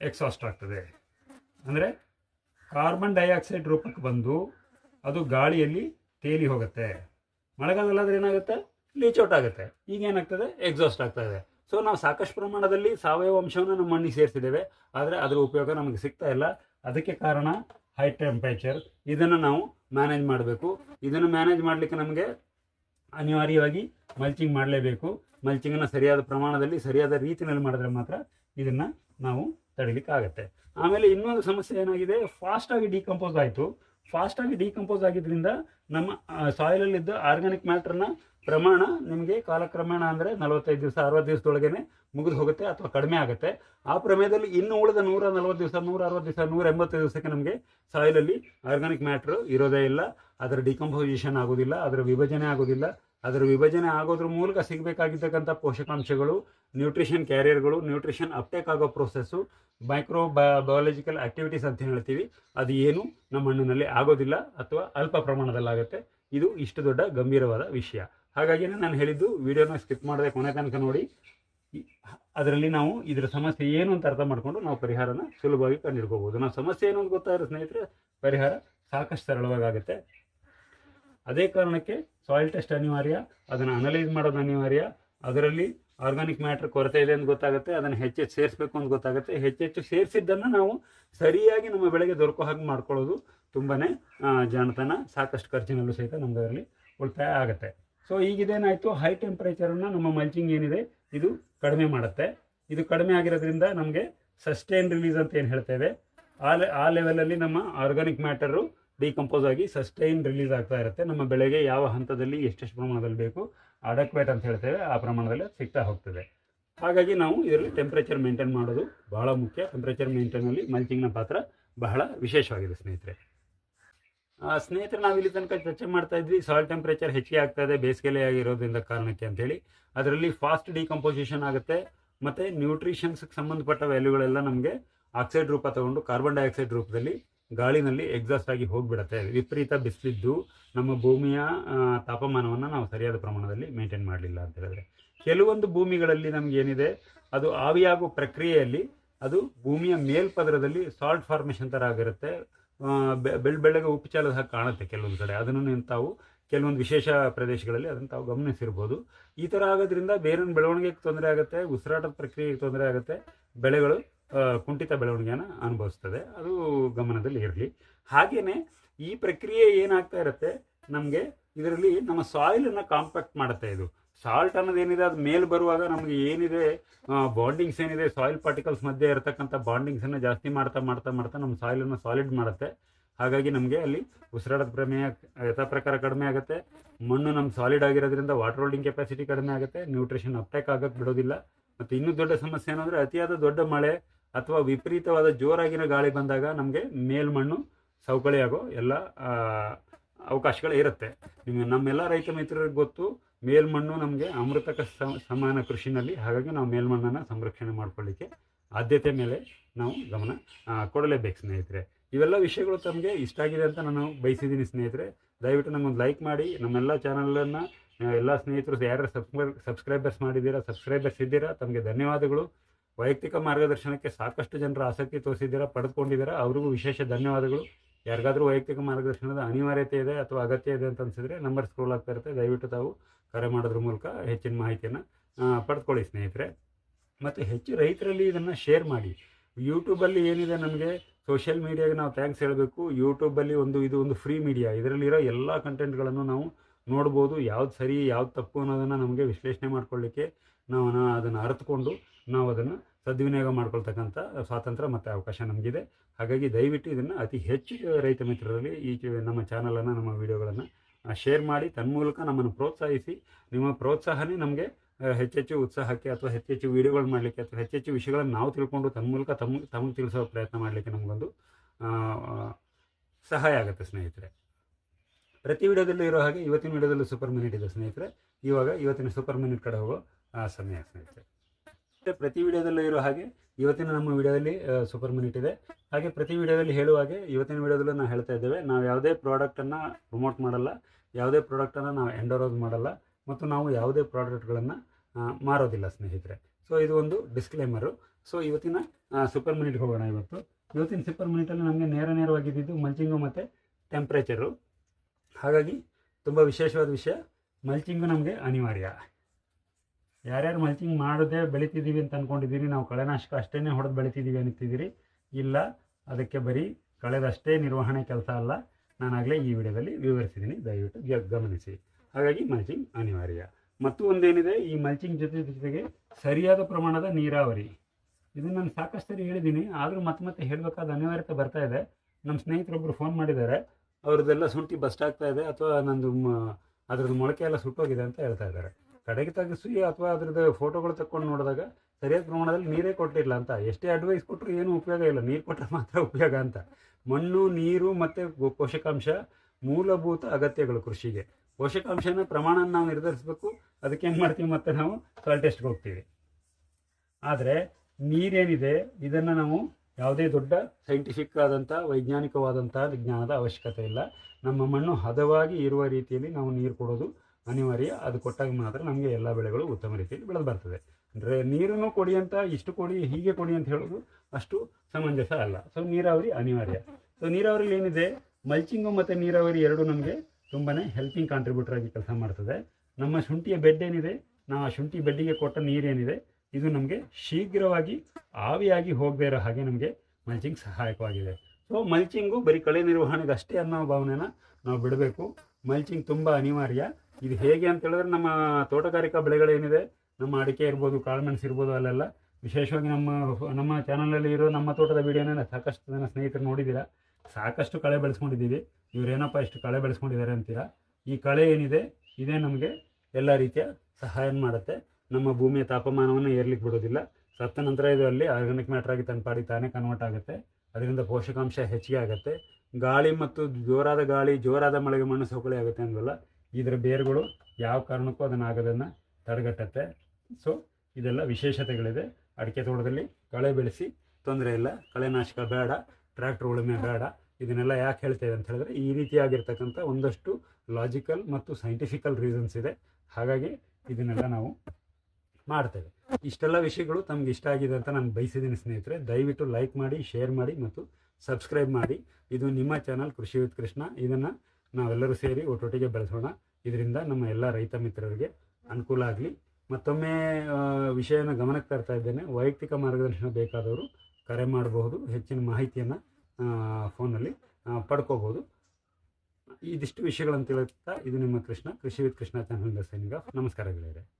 ಎಕ್ಸಾಸ್ಟ್ ಆಗ್ತದೆ. ಅಂದರೆ ಕಾರ್ಬನ್ ಡೈಆಕ್ಸೈಡ್ ರೂಪಕ್ಕೆ ಬಂದು ಅದು ಗಾಳಿಯಲ್ಲಿ ತೇಲಿ ಹೋಗುತ್ತೆ. ಮಳೆಗಾಲದಲ್ಲಾದ್ರೆ ಏನಾಗುತ್ತೆ? ಲೀಚ್ ಔಟ್ ಆಗುತ್ತೆ. ಈಗ ಏನಾಗ್ತದೆ? ಎಕ್ಸಾಸ್ಟ್ ಆಗ್ತಾ ಇದೆ. ಸೊ ನಾವು ಸಾಕಷ್ಟು ಪ್ರಮಾಣದಲ್ಲಿ ಸಾವಯವ ಅಂಶವನ್ನು ನಮ್ಮ ಮಣ್ಣಿಗೆ ಸೇರಿಸಿದ್ದೇವೆ. ಆದರೆ ಅದರ ಉಪಯೋಗ ನಮಗೆ ಸಿಗ್ತಾ ಇಲ್ಲ. ಅದಕ್ಕೆ ಕಾರಣ ಹೈ ಟೆಂಪ್ರೇಚರ್ ಇದನ್ನು ನಾವು ಮ್ಯಾನೇಜ್ ಮಾಡಬೇಕು. ಇದನ್ನು ಮ್ಯಾನೇಜ್ ಮಾಡಲಿಕ್ಕೆ ನಮಗೆ ಅನಿವಾರ್ಯವಾಗಿ ಮಲ್ಚಿಂಗ್ ಮಾಡಲೇಬೇಕು. ಮಲ್ಚಿಂಗನ್ನು ಸರಿಯಾದ ಪ್ರಮಾಣದಲ್ಲಿ, ಸರಿಯಾದ ರೀತಿಯಲ್ಲಿ ಮಾಡಿದ್ರೆ ಮಾತ್ರ ಇದನ್ನು ನಾವು ತಡಿಲಿಕ್ಕಾಗತ್ತೆ. ಆಮೇಲೆ ಇನ್ನೊಂದು ಸಮಸ್ಯೆ ಏನಾಗಿದೆ? ಫಾಸ್ಟಾಗಿ ಡಿಕಂಪೋಸ್ ಆಯಿತು. ಫಾಸ್ಟಾಗಿ ಡಿಕಂಪೋಸ್ ಆಗಿದ್ದರಿಂದ ನಮ್ಮ ಸಾಯಿಲಲ್ಲಿದ್ದ ಆರ್ಗ್ಯಾನಿಕ್ ಮ್ಯಾಟ್ರನ್ನ ಪ್ರಮಾಣ ನಿಮಗೆ ಕಾಲಕ್ರಮೇಣ ಅಂದರೆ ನಲವತ್ತೈದು ದಿವಸ, ಅರವತ್ತು ದಿವಸದೊಳಗೇನೆ ಮುಗಿದು ಹೋಗುತ್ತೆ ಅಥವಾ ಕಡಿಮೆ ಆಗುತ್ತೆ. ಆ ಪ್ರಮೇಯದಲ್ಲಿ ಇನ್ನು ಉಳಿದ ನೂರ ನಲವತ್ತು ದಿವಸ, ನೂರ ಅರವತ್ತು ದಿವಸ, ನೂರ ಎಂಬತ್ತು ದಿವಸಕ್ಕೆ ನಮಗೆ ಸಾಯಿಲಲ್ಲಿ ಆರ್ಗಾನಿಕ್ ಮ್ಯಾಟ್ರ್ ಇರೋದೇ ಇಲ್ಲ. ಅದರ ಡಿಕಂಪೋಸಿಷನ್ ಆಗೋದಿಲ್ಲ, ಅದರ ವಿಭಜನೆ ಆಗೋದಿಲ್ಲ. ಅದರ ವಿಭಜನೆ ಆಗೋದ್ರ ಮೂಲಕ ಸಿಗಬೇಕಾಗಿರ್ತಕ್ಕಂಥ ಪೋಷಕಾಂಶಗಳು ನ್ಯೂಟ್ರಿಷನ್ ಕ್ಯಾರಿಯರ್ಗಳು ನ್ಯೂಟ್ರಿಷನ್ ಅಪ್ಟೇಕ್ ಆಗೋ ಪ್ರೊಸೆಸ್ಸು ಮೈಕ್ರೋ ಬಯಾಲಜಿಕಲ್ ಆಕ್ಟಿವಿಟೀಸ್ ಅಂತ ಹೇಳ್ತೀವಿ. ಅದು ಏನು? ನಮ್ಮ ಮಣ್ಣಿನಲ್ಲಿ ಆಗೋದಿಲ್ಲ ಅಥವಾ ಅಲ್ಪ ಪ್ರಮಾಣದಲ್ಲಾಗುತ್ತೆ. ಇದು ಇಷ್ಟು ದೊಡ್ಡ ಗಂಭೀರವಾದ ವಿಷಯ. ಹಾಗಾಗಿ ನಾನು ಹೇಳಿದ್ದು ವಿಡಿಯೋನ ಸ್ಕಿಪ್ ಮಾಡದೆ ಕೊನೆ ತನಕ ನೋಡಿ. ಅದರಲ್ಲಿ ನಾವು ಇದರ ಸಮಸ್ಯೆ ಏನು ಅಂತ ಅರ್ಥ ಮಾಡಿಕೊಂಡು ನಾವು ಪರಿಹಾರನ ಸುಲಭವಾಗಿ ಕಂಡುಹಿಡ್ಕೋಬೋದು ನಾವು ಸಮಸ್ಯೆ ಏನು ಅಂತ ಗೊತ್ತಾದ್ರೆ ಸ್ನೇಹಿತರೆ, ಪರಿಹಾರ ಸಾಕಷ್ಟು ಸರಳವಾಗಿ ಆಗುತ್ತೆ. ಅದೇ ಕಾರಣಕ್ಕೆ ಸಾಯಿಲ್ ಟೆಸ್ಟ್ ಅನಿವಾರ್ಯ, ಅದನ್ನು ಅನಲೈಸ್ ಮಾಡೋದು ಅನಿವಾರ್ಯ. ಅದರಲ್ಲಿ ಆರ್ಗಾನಿಕ್ ಮ್ಯಾಟ್ರ್ ಕೊರತೆ ಇದೆ ಅಂತ ಗೊತ್ತಾಗುತ್ತೆ, ಅದನ್ನು ಹೆಚ್ಚೆಚ್ಚು ಸೇರಿಸಬೇಕು ಅಂತ ಗೊತ್ತಾಗುತ್ತೆ. ಹೆಚ್ಚೆಚ್ಚು ಸೇರಿಸಿದ್ದನ್ನು ನಾವು ಸರಿಯಾಗಿ ನಮ್ಮ ಬೆಳೆಗೆ ದೊರಕೋ ಹಾಗೆ ಮಾಡ್ಕೊಳ್ಳೋದು ತುಂಬಾ ಜಾಣತನ. ಸಾಕಷ್ಟು ಖರ್ಚಿನಲ್ಲೂ ಸಹಿತ ನಮ್ಗೆ ಅದರಲ್ಲಿ ಉಳಿತಾಯ ಆಗುತ್ತೆ. ಸೊ ಈಗಿದೇನಾಯಿತು? ಹೈ ಟೆಂಪ್ರೇಚರನ್ನು ನಮ್ಮ ಮಲ್ಚಿಂಗ್ ಏನಿದೆ? ಇದು ಕಡಿಮೆ ಮಾಡುತ್ತೆ. ಇದು ಕಡಿಮೆ ಆಗಿರೋದ್ರಿಂದ ನಮಗೆ ಸಸ್ಟೈನ್ ರಿಲೀಸ್ ಅಂತ ಏನು ಹೇಳ್ತೇವೆ ಆ ಲೆ ಆ ಲೆವೆಲಲ್ಲಿ ನಮ್ಮ ಆರ್ಗಾನಿಕ್ ಮ್ಯಾಟರು ಡಿಕಂಪೋಸ್ ಆಗಿ ಸಸ್ಟೈನ್ ರಿಲೀಸ್ ಆಗ್ತಾ ಇರುತ್ತೆ. ನಮ್ಮ ಬೆಳೆಗೆ ಯಾವ ಹಂತದಲ್ಲಿ ಎಷ್ಟೆಷ್ಟು ಪ್ರಮಾಣದಲ್ಲಿ ಬೇಕು ಅಡಕ್ವೇಟ್ ಅಂತ ಹೇಳ್ತೇವೆ, ಆ ಪ್ರಮಾಣದಲ್ಲಿ ಸಿಗ್ತಾ ಹೋಗ್ತದೆ. ಹಾಗಾಗಿ ನಾವು ಇದರಲ್ಲಿ ಟೆಂಪ್ರೇಚರ್ ಮೇಂಟೈನ್ ಮಾಡೋದು ಬಹಳ ಮುಖ್ಯ. ಟೆಂಪ್ರೇಚರ್ ಮೇಂಟೈನಲ್ಲಿ ಮಲ್ಚಿಂಗ್ನ ಪಾತ್ರ ಬಹಳ ವಿಶೇಷವಾಗಿದೆ ಸ್ನೇಹಿತರೆ. ಸ್ನೇಹಿತರೆ ನಾವು ಇಲ್ಲಿ ತನಕ ಚರ್ಚೆ ಮಾಡ್ತಾ ಇದ್ವಿ. ಸಾಯಿಲ್ ಟೆಂಪ್ರೇಚರ್ ಹೆಚ್ಚಿಗೆ ಆಗ್ತಾ ಇದೆ ಬೇಸಿಗೆಲೆ ಆಗಿರೋದ್ರಿಂದ ಕಾರಣಕ್ಕೆ ಅಂತೇಳಿ. ಅದರಲ್ಲಿ ಫಾಸ್ಟ್ ಡಿಕಂಪೋಸಿಷನ್ ಆಗುತ್ತೆ. ಮತ್ತು ನ್ಯೂಟ್ರಿಷನ್ಸ್ಗೆ ಸಂಬಂಧಪಟ್ಟ ವ್ಯಾಲ್ಯೂಗಳೆಲ್ಲ ನಮಗೆ ಆಕ್ಸೈಡ್ ರೂಪ ತಗೊಂಡು ಕಾರ್ಬನ್ ಡೈಆಕ್ಸೈಡ್ ರೂಪದಲ್ಲಿ ಗಾಳಿನಲ್ಲಿ ಎಕ್ಸಾಸ್ಟ್ ಆಗಿ ಹೋಗಿಬಿಡತ್ತೆ. ವಿಪರೀತ ಬಿಸಿಲಿದ್ದು ನಮ್ಮ ಭೂಮಿಯ ತಾಪಮಾನವನ್ನು ನಾವು ಸರಿಯಾದ ಪ್ರಮಾಣದಲ್ಲಿ ಮೇಂಟೈನ್ ಮಾಡಲಿಲ್ಲ ಅಂತ ಹೇಳಿದ್ರೆ. ಕೆಲವೊಂದು ಭೂಮಿಗಳಲ್ಲಿ ನಮ್ಗೆ ಏನಿದೆ, ಅದು ಆವಿಯಾಗುವ ಪ್ರಕ್ರಿಯೆಯಲ್ಲಿ ಅದು ಭೂಮಿಯ ಮೇಲ್ಪದರದಲ್ಲಿ ಸಾಲ್ಟ್ ಫಾರ್ಮೇಷನ್ ಥರ ಆಗಿರುತ್ತೆ. ಬೆಳ್ ಬೆಳ್ಳಗೆ ಉಪ್ಪು ಚಾಲದ ಹಾಗೆ ಕಾಣುತ್ತೆ ಕೆಲವೊಂದು ಕಡೆ. ಅದನ್ನು ತಾವು ಕೆಲವೊಂದು ವಿಶೇಷ ಪ್ರದೇಶಗಳಲ್ಲಿ ಅದನ್ನು ತಾವು ಗಮನಿಸಿರ್ಬೋದು. ಈ ಥರ ಆಗೋದ್ರಿಂದ ಬೇರೊಂದು ಬೆಳವಣಿಗೆಗೆ ತೊಂದರೆ ಆಗುತ್ತೆ, ಉಸಿರಾಟದ ಪ್ರಕ್ರಿಯೆಗೆ ತೊಂದರೆ ಆಗುತ್ತೆ. ಬೆಳೆಗಳು ಕುಂಠಿತ ಬೆಳವಣಿಗೆಯನ್ನು ಅನುಭವಿಸ್ತದೆ. ಅದು ಗಮನದಲ್ಲಿ ಇರಲಿ. ಹಾಗೆಯೇ ಈ ಪ್ರಕ್ರಿಯೆ ಏನಾಗ್ತಾ ಇರುತ್ತೆ? ನಮಗೆ ಇದರಲ್ಲಿ ನಮ್ಮ ಸಾಯಿಲನ್ನು ಕಾಂಪ್ಯಾಕ್ಟ್ ಮಾಡುತ್ತೆ ಇದು. ಸಾಲ್ಟ್ ಅನ್ನೋದೇನಿದೆ ಅದು ಮೇಲೆ ಬರುವಾಗ ನಮಗೆ ಏನಿದೆ ಬಾಂಡಿಂಗ್ಸ್ ಏನಿದೆ ಸಾಯಿಲ್ ಪಾರ್ಟಿಕಲ್ಸ್ ಮಧ್ಯೆ ಇರತಕ್ಕಂಥ ಬಾಂಡಿಂಗ್ಸನ್ನು ಜಾಸ್ತಿ ಮಾಡ್ತಾ ಮಾಡ್ತಾ ಮಾಡ್ತಾ ನಮ್ಮ ಸಾಯಿಲನ್ನು ಸಾಲಿಡ್ ಮಾಡುತ್ತೆ. ಹಾಗಾಗಿ ನಮಗೆ ಅಲ್ಲಿ ಉಸಿರಾಟದ ಪ್ರಮೇಯ ಯಥಾ ಪ್ರಕಾರ ಕಡಿಮೆ ಆಗುತ್ತೆ. ಮಣ್ಣು ನಮ್ಮ ಸಾಲಿಡ್ ಆಗಿರೋದ್ರಿಂದ ವಾಟರ್ ಹೋಲ್ಡಿಂಗ್ ಕೆಪಾಸಿಟಿ ಕಡಿಮೆ ಆಗುತ್ತೆ. ನ್ಯೂಟ್ರಿಷನ್ ಅಪ್ಟೇಕ್ ಆಗಕ್ಕೆ ಬಿಡೋದಿಲ್ಲ. ಮತ್ತು ಇನ್ನೂ ದೊಡ್ಡ ಸಮಸ್ಯೆ ಏನಂದರೆ ಅತಿಯಾದ ದೊಡ್ಡ ಮಳೆ ಅಥವಾ ವಿಪರೀತವಾದ ಜೋರಾಗಿನ ಗಾಳಿ ಬಂದಾಗ ನಮಗೆ ಮೇಲ್ಮಣ್ಣು ಸವಕಳಿಯಾಗೋ ಎಲ್ಲ ಅವಕಾಶಗಳು ಇರುತ್ತೆ. ನಿಮಗೆ ನಮ್ಮೆಲ್ಲ ರೈತ ಮಿತ್ರರಿಗೆ ಗೊತ್ತು, ಮೇಲ್ಮಣ್ಣು ನಮಗೆ ಅಮೃತಕ ಸಮಾನ ಕೃಷಿನಲ್ಲಿ, ಹಾಗಾಗಿ ನಾವು ಮೇಲ್ಮಣ್ಣನ್ನು ಸಂರಕ್ಷಣೆ ಮಾಡ್ಕೊಳ್ಳಿಕ್ಕೆ ಆದ್ಯತೆ ಮೇಲೆ ನಾವು ಗಮನ ಕೊಡಲೇಬೇಕು ಸ್ನೇಹಿತರೆ. ಇವೆಲ್ಲ ವಿಷಯಗಳು ತಮಗೆ ಇಷ್ಟ ಆಗಿದೆ ಅಂತ ನಾನು ಬಯಸಿದ್ದೀನಿ ಸ್ನೇಹಿತರೆ. ದಯವಿಟ್ಟು ನಮ್ಮೊಂದು ಲೈಕ್ ಮಾಡಿ, ನಮ್ಮೆಲ್ಲ ಚಾನಲನ್ನು ಎಲ್ಲ ಸ್ನೇಹಿತರು ಯಾರು ಸಬ್ಸ್ಕ್ರೈ ಸಬ್ಸ್ಕ್ರೈಬರ್ಸ್ ಮಾಡಿದ್ದೀರಾ, ಸಬ್ಸ್ಕ್ರೈಬರ್ಸ್ ಇದ್ದೀರಾ, ತಮಗೆ ಧನ್ಯವಾದಗಳು. ವೈಯಕ್ತಿಕ ಮಾರ್ಗದರ್ಶನಕ್ಕೆ ಸಾಕಷ್ಟು ಜನರ ಆಸಕ್ತಿ ತೋರಿಸಿದ್ದೀರಾ, ಪಡೆದುಕೊಂಡಿದ್ದೀರಾ? ಅವ್ರಿಗೂ ವಿಶೇಷ ಧನ್ಯವಾದಗಳು. ಯಾರಿಗಾದರೂ ವೈಯಕ್ತಿಕ ಮಾರ್ಗದರ್ಶನದ ಅನಿವಾರ್ಯತೆ ಇದೆ ಅಥವಾ ಅಗತ್ಯ ಇದೆ ಅಂತ ಅನಿಸಿದ್ರೆ ನಂಬರ್ ಸ್ಕ್ರೋಲ್ ಆಗ್ತಾ ಇರುತ್ತೆ. ದಯವಿಟ್ಟು ತಾವು ಕರೆ ಮಾಡೋದ್ರ ಮೂಲಕ ಹೆಚ್ಚಿನ ಮಾಹಿತಿಯನ್ನು ಪಡೆದುಕೊಳ್ಳಿ ಸ್ನೇಹಿತರೆ. ಮತ್ತು ಹೆಚ್ಚು ರೈತರಲ್ಲಿ ಇದನ್ನು ಶೇರ್ ಮಾಡಿ. ಯೂಟ್ಯೂಬಲ್ಲಿ ಏನಿದೆ ನಮಗೆ? ಸೋಷಿಯಲ್ ಮೀಡಿಯಾಗೆ ನಾವು ಥ್ಯಾಂಕ್ಸ್ ಹೇಳಬೇಕು. ಯೂಟ್ಯೂಬಲ್ಲಿ ಒಂದು, ಇದು ಒಂದು ಫ್ರೀ ಮೀಡಿಯಾ. ಇದರಲ್ಲಿರೋ ಎಲ್ಲ ಕಂಟೆಂಟ್ಗಳನ್ನು ನಾವು ನೋಡ್ಬೋದು. ಯಾವ್ದು ಸರಿ, ಯಾವ್ದು ತಪ್ಪು ಅನ್ನೋದನ್ನು ನಮಗೆ ವಿಶ್ಲೇಷಣೆ ಮಾಡ್ಕೊಳ್ಳಿಕ್ಕೆ ನಾವು ಅದನ್ನು ಅರ್ಥಕೊಂಡು ನಾವು ಅದನ್ನು ಸದ್ವಿನಿಯೋಗ ಮಾಡ್ಕೊಳ್ತಕ್ಕಂಥ ಸ್ವಾತಂತ್ರ್ಯ ಮತ್ತು ಅವಕಾಶ ನಮಗಿದೆ. ಹಾಗಾಗಿ ದಯವಿಟ್ಟು ಇದನ್ನು ಅತಿ ಹೆಚ್ಚು ರೈತ ಮಿತ್ರರಲ್ಲಿ ಈ ನಮ್ಮ ಚಾನಲನ್ನು ನಮ್ಮ ವಿಡಿಯೋಗಳನ್ನು ಶೇರ್ ಮಾಡಿ. ತನ್ಮೂಲಕ ನಮ್ಮನ್ನು ಪ್ರೋತ್ಸಾಹಿಸಿ. ನಿಮ್ಮ ಪ್ರೋತ್ಸಾಹನೇ ನಮಗೆ ಹೆಚ್ಚೆಚ್ಚು ಉತ್ಸಾಹಕ್ಕೆ ಅಥವಾ ಹೆಚ್ಚೆಚ್ಚು ವೀಡಿಯೋಗಳು ಮಾಡಲಿಕ್ಕೆ ಅಥವಾ ಹೆಚ್ಚೆಚ್ಚು ವಿಷಯಗಳನ್ನು ನಾವು ತಿಳ್ಕೊಂಡು ತನ್ಮೂಲಕ ತಮ್ಮ ತಮಗೆ ತಿಳಿಸೋ ಪ್ರಯತ್ನ ಮಾಡಲಿಕ್ಕೆ ನಮಗೊಂದು ಸಹಾಯ ಆಗುತ್ತೆ ಸ್ನೇಹಿತರೆ. ಪ್ರತಿ ವಿಡಿಯೋದಲ್ಲೂ ಇರೋ ಹಾಗೆ ಇವತ್ತಿನ ವಿಡಿಯೋದಲ್ಲೂ ಸೂಪರ್ ಮಿನಿಟ್ ಇದೆ ಸ್ನೇಹಿತರೆ. ಇವಾಗ ಇವತ್ತಿನ ಸೂಪರ್ ಮಿನಿಟ್ ಕಡೆ ಹೋಗೋ ಸಮಯ ಸ್ನೇಹಿತರೆ. ಮತ್ತೆ ಪ್ರತಿ ವಿಡಿಯೋದಲ್ಲೂ ಇರೋ ಹಾಗೆ ಇವತ್ತಿನ ನಮ್ಮ ವಿಡಿಯೋದಲ್ಲಿ ಸೂಪರ್ ಮಿನಿಟ್ ಇದೆ ಹಾಗೆ ಪ್ರತಿ ವಿಡಿಯೋದಲ್ಲಿ ಹೇಳುವ ಹಾಗೆ ಇವತ್ತಿನ ವಿಡಿಯೋದಲ್ಲೂ ನಾವು ಹೇಳ್ತಾ ಇದ್ದೇವೆ. ನಾವು ಯಾವುದೇ ಪ್ರಾಡಕ್ಟನ್ನು ಪ್ರಮೋಟ್ ಮಾಡಲ್ಲ, ಯಾವುದೇ ಪ್ರಾಡಕ್ಟನ್ನು ನಾವು ಎಂಡರೋಸ್ ಮಾಡಲ್ಲ ಮತ್ತು ನಾವು ಯಾವುದೇ ಪ್ರಾಡಕ್ಟ್ಗಳನ್ನು ಮಾರೋದಿಲ್ಲ ಸ್ನೇಹಿತರೆ. ಸೊ ಇದು ಒಂದು ಡಿಸ್ಕ್ಲೇಮರು ಸೊ ಇವತ್ತಿನ ಸೂಪರ್ ಮಿನಿಟ್ಗೆ ಹೋಗೋಣ ಇವತ್ತು. ಇವತ್ತಿನ ಸೂಪರ್ ಮಿನಿಟಲ್ಲಿ ನಮಗೆ ನೇರ ನೇರವಾಗಿದ್ದು ಮಲ್ಚಿಂಗು ಮತ್ತು ಟೆಂಪ್ರೇಚರು ಹಾಗಾಗಿ, ತುಂಬ ವಿಶೇಷವಾದ ವಿಷಯ ಮಲ್ಚಿಂಗು ನಮಗೆ ಅನಿವಾರ್ಯ. ಯಾರ್ಯಾರು ಮಲ್ಚಿಂಗ್ ಮಾಡದೆ ಬೆಳಿತಿದ್ದೀವಿ ಅಂತ ಅಂದ್ಕೊಂಡಿದ್ದೀರಿ ನಾವು ಕಳೆನಾಶಕ ಅಷ್ಟೇ ಹೊಡೆದು ಬೆಳಿತಿದ್ದೀವಿ ಅಂತಿದ್ದೀರಿ ಇಲ್ಲ, ಅದಕ್ಕೆ ಬರೀ ಕಳೆದಷ್ಟೇ ನಿರ್ವಹಣೆ ಕೆಲಸ ಅಲ್ಲ. ನಾನಾಗಲೇ ಈ ವಿಡಿಯೋದಲ್ಲಿ ವಿವರಿಸಿದ್ದೀನಿ ದಯವಿಟ್ಟು ಗಮನಿಸಿ. ಹಾಗಾಗಿ ಮಲ್ಚಿಂಗ್ ಅನಿವಾರ್ಯ. ಮತ್ತು ಒಂದೇನಿದೆ, ಈ ಮಲ್ಚಿಂಗ್ ಜೊತೆ ಜೊತೆಗೆ ಸರಿಯಾದ ಪ್ರಮಾಣದ ನೀರಾವರಿ. ಇದನ್ನು ನಾನು ಸಾಕಷ್ಟು ಸರಿ ಹೇಳಿದ್ದೀನಿ ಆದರೂ ಮತ್ತೆ ಮತ್ತೆ ಹೇಳಬೇಕಾದ ಅನಿವಾರ್ಯತೆ ಬರ್ತಾ ಇದೆ. ನಮ್ಮ ಸ್ನೇಹಿತರೊಬ್ಬರು ಫೋನ್ ಮಾಡಿದ್ದಾರೆ, ಅವ್ರದ್ದೆಲ್ಲ ಶುಂಠಿ ಬಸ್ಟ್ ಆಗ್ತಾ ಇದೆ, ಅಥವಾ ನಂದು ಅದ್ರದ್ದು ಮೊಳಕೆ ಎಲ್ಲ ಸುಟ್ಟೋಗಿದೆ ಅಂತ ಹೇಳ್ತಾ ಇದ್ದಾರೆ. ಕಡೆಗೆ ತೆಗೆಸಿ ಅಥವಾ ಅದ್ರದ್ದು ಫೋಟೋಗಳು ತಕ್ಕೊಂಡು ನೋಡಿದಾಗ ಸರಿಯಾದ ಪ್ರಮಾಣದಲ್ಲಿ ನೀರೇ ಕೊಟ್ಟಿಲ್ಲ ಅಂತ. ಎಷ್ಟೇ ಅಡ್ವೈಸ್ ಕೊಟ್ಟರು ಏನೂ ಉಪಯೋಗ ಇಲ್ಲ. ನೀರು ಕೊಟ್ಟರೆ ಮಾತ್ರ ಉಪಯೋಗ ಅಂತ. ಮಣ್ಣು, ನೀರು ಮತ್ತು ಪೋಷಕಾಂಶ ಮೂಲಭೂತ ಅಗತ್ಯಗಳು ಕೃಷಿಗೆ. ಪೋಷಕಾಂಶನ ಪ್ರಮಾಣ ನಾವು ನಿರ್ಧರಿಸಬೇಕು. ಅದಕ್ಕೆ ಏನು ಮಾಡ್ತೀವಿ ಮತ್ತೆ ನಾವು ಸಾಲ್ ಟೆಸ್ಟ್ಗೆ ಹೋಗ್ತೀವಿ. ಆದರೆ ನೀರೇನಿದೆ, ಇದನ್ನು ನಾವು ಯಾವುದೇ ದೊಡ್ಡ ಸೈಂಟಿಫಿಕ್ ಆದಂಥ, ವೈಜ್ಞಾನಿಕವಾದಂಥ ವಿಜ್ಞಾನದ ಅವಶ್ಯಕತೆ ಇಲ್ಲ. ನಮ್ಮ ಮಣ್ಣು ಹದವಾಗಿ ಇರುವ ರೀತಿಯಲ್ಲಿ ನಾವು ನೀರು ಕೊಡೋದು ಅನಿವಾರ್ಯ. ಅದು ಕೊಟ್ಟಾಗ ಮಾತ್ರ ನಮಗೆ ಎಲ್ಲ ಬೆಳೆಗಳು ಉತ್ತಮ ರೀತಿಯಲ್ಲಿ ಬೆಳೆದು ಬರ್ತದೆ. ಅಂದರೆ ನೀರನ್ನು ಕೊಡಿ ಅಂತ, ಇಷ್ಟು ಕೊಡಿ, ಹೀಗೆ ಕೊಡಿ ಅಂತ ಹೇಳೋದು ಅಷ್ಟು ಸಮಂಜಸ ಅಲ್ಲ. ಸೊ ನೀರಾವರಿ ಅನಿವಾರ್ಯ. ಸೊ ನೀರಾವರಿಲಿ ಏನಿದೆ? ಮಲ್ಚಿಂಗು ಮತ್ತು ನೀರಾವರಿ ಎರಡೂ ನಮಗೆ ತುಂಬಾ ಹೆಲ್ಪಿಂಗ್ ಕಾಂಟ್ರಿಬ್ಯೂಟರ್ ಆಗಿ ಕೆಲಸ ಮಾಡ್ತದೆ. ನಮ್ಮ ಶುಂಠಿಯ ಬೆಡ್ ಏನಿದೆ? ನಾವು ಆ ಶುಂಠಿ ಬೆಡ್ಡಿಗೆ ಕೊಟ್ಟ ನೀರೇನಿದೆ? ಇದು ನಮಗೆ ಶೀಘ್ರವಾಗಿ ಆವಿಯಾಗಿ ಹೋಗದೇ ಇರೋ ಹಾಗೆ ನಮಗೆ ಮಲ್ಚಿಂಗ್ ಸಹಾಯಕವಾಗಿದೆ. ಸೊ ಮಲ್ಚಿಂಗು ಬರೀ ಕಳೆ ನಿರ್ವಹಣೆಗೆ ಅಷ್ಟೇ ಅನ್ನೋ ಭಾವನೆನ ನಾವು ಬಿಡಬೇಕು. ಮಲ್ಚಿಂಗ್ ತುಂಬ ಅನಿವಾರ್ಯ. ಇದು ಹೇಗೆ ಅಂತ ಹೇಳಿದ್ರೆ ನಮ್ಮ ತೋಟಗಾರಿಕಾ ಬೆಳೆಗಳೇನಿದೆ ನಮ್ಮ ಅಡಿಕೆ ಇರ್ಬೋದು ಕಾಳುಮೆಣಸು ಇರ್ಬೋದು, ಅಲ್ಲೆಲ್ಲ ವಿಶೇಷವಾಗಿ ನಮ್ಮ ನಮ್ಮ ಚಾನಲಲ್ಲಿ ಇರೋ ನಮ್ಮ ತೋಟದ ವಿಡಿಯೋನ ಸಾಕಷ್ಟು ಜನ ಸ್ನೇಹಿತರು ನೋಡಿದ್ದೀರಾ? ಸಾಕಷ್ಟು ಕಳೆ ಬೆಳೆಸ್ಕೊಂಡಿದ್ದೀವಿ. ಇವರೇನಪ್ಪ ಇಷ್ಟು ಕಳೆ ಬೆಳೆಸ್ಕೊಂಡಿದ್ದಾರೆ ಅಂತೀರಾ? ಈ ಕಳೆ ಏನಿದೆ, ಇದೇ ನಮಗೆ ಎಲ್ಲ ರೀತಿಯ ಸಹಾಯ ಮಾಡುತ್ತೆ. ನಮ್ಮ ಭೂಮಿಯ ತಾಪಮಾನವನ್ನು ಏರ್ಲಿಕ್ಕೆ ಬಿಡೋದಿಲ್ಲ. ಸತ್ತ ನಂತರ ಇದು ಅಲ್ಲಿ ಆರ್ಗಾನಿಕ್ ಮ್ಯಾಟ್ರ್ ಆಗಿ ತನ್ನ ತಾನೇ ಕನ್ವರ್ಟ್ ಆಗುತ್ತೆ. ಅದರಿಂದ ಪೋಷಕಾಂಶ ಹೆಚ್ಚಿಗೆ ಆಗುತ್ತೆ. ಗಾಳಿ ಮತ್ತು ಜೋರಾದ ಗಾಳಿ, ಜೋರಾದ ಮಳೆಗೆ ಮಣ್ಣು ಸವಕಳಿ ಆಗುತ್ತೆ ಅಂದ್ವಲ್ಲ ಇದರ ಬೇರುಗಳು ಯಾವ ಕಾರಣಕ್ಕೂ ಅದನ್ನು ಆಗೋದನ್ನು ತಡೆಗಟ್ಟುತ್ತೆ. ಸೊ ಇದೆಲ್ಲ ವಿಶೇಷತೆಗಳಿದೆ. ಅಡಿಕೆ ತೋಟದಲ್ಲಿ ಕಳೆ ಬೆಳೆಸಿ ತೊಂದರೆ ಇಲ್ಲ. ಕಳೆನಾಶಕ ಬೇಡ ಟ್ರ್ಯಾಕ್ಟರ್ ಉಳುಮೆ ಬೇಡ. ಇದನ್ನೆಲ್ಲ ಯಾಕೆ ಹೇಳ್ತೇವೆ ಅಂತ ಹೇಳಿದ್ರೆ, ಈ ರೀತಿಯಾಗಿರ್ತಕ್ಕಂಥ ಒಂದಷ್ಟು ಲಾಜಿಕಲ್ ಮತ್ತು ಸೈಂಟಿಫಿಕಲ್ ರೀಸನ್ಸ್ ಇದೆ. ಹಾಗಾಗಿ ಇದನ್ನೆಲ್ಲ ನಾವು ಮಾಡ್ತೇವೆ. ಇಷ್ಟೆಲ್ಲ ವಿಷಯಗಳು ತಮ್ಗೆ ಇಷ್ಟ ಆಗಿದೆ ಅಂತ ನಾನು ಬಯಸಿದ್ದೀನಿ ಸ್ನೇಹಿತರೆ. ದಯವಿಟ್ಟು ಲೈಕ್ ಮಾಡಿ ಶೇರ್ ಮಾಡಿ ಮತ್ತು ಸಬ್ಸ್ಕ್ರೈಬ್ ಮಾಡಿ. ಇದು ನಿಮ್ಮ ಚಾನಲ್ ಕೃಷಿ ವಿತ್ ಕೃಷ್ಣ. ಇದನ್ನು ನಾವೆಲ್ಲರೂ ಸೇರಿ ಒಟ್ಟೊಟ್ಟಿಗೆ ಬೆಳೆಸೋಣ. ಇದರಿಂದ ನಮ್ಮ ಎಲ್ಲ ರೈತ ಮಿತ್ರರಿಗೆ ಅನುಕೂಲ ಆಗಲಿ. ಮತ್ತೊಮ್ಮೆ ವಿಷಯನ ಗಮನಕ್ಕೆ ತರ್ತಾ ಇದ್ದೇನೆ. ವೈಯಕ್ತಿಕ ಮಾರ್ಗದರ್ಶನ ಬೇಕಾದವರು ಕರೆ ಮಾಡಬಹುದು. ಹೆಚ್ಚಿನ ಮಾಹಿತಿಯನ್ನು ಫೋನಲ್ಲಿ ಪಡ್ಕೋಬಹುದು. ಇದಿಷ್ಟು ವಿಷಯಗಳನ್ನು ಹೇಳುತ್ತಾ, ಇದು ನಿಮ್ಮ ಕೃಷ್ಣ. ಕೃಷಿ ವಿತ್ ಕೃಷ್ಣ ಚಾನಲ್ ಸೈನಿಗ ನಮಸ್ಕಾರ ಗೆಳೆಯರೆ.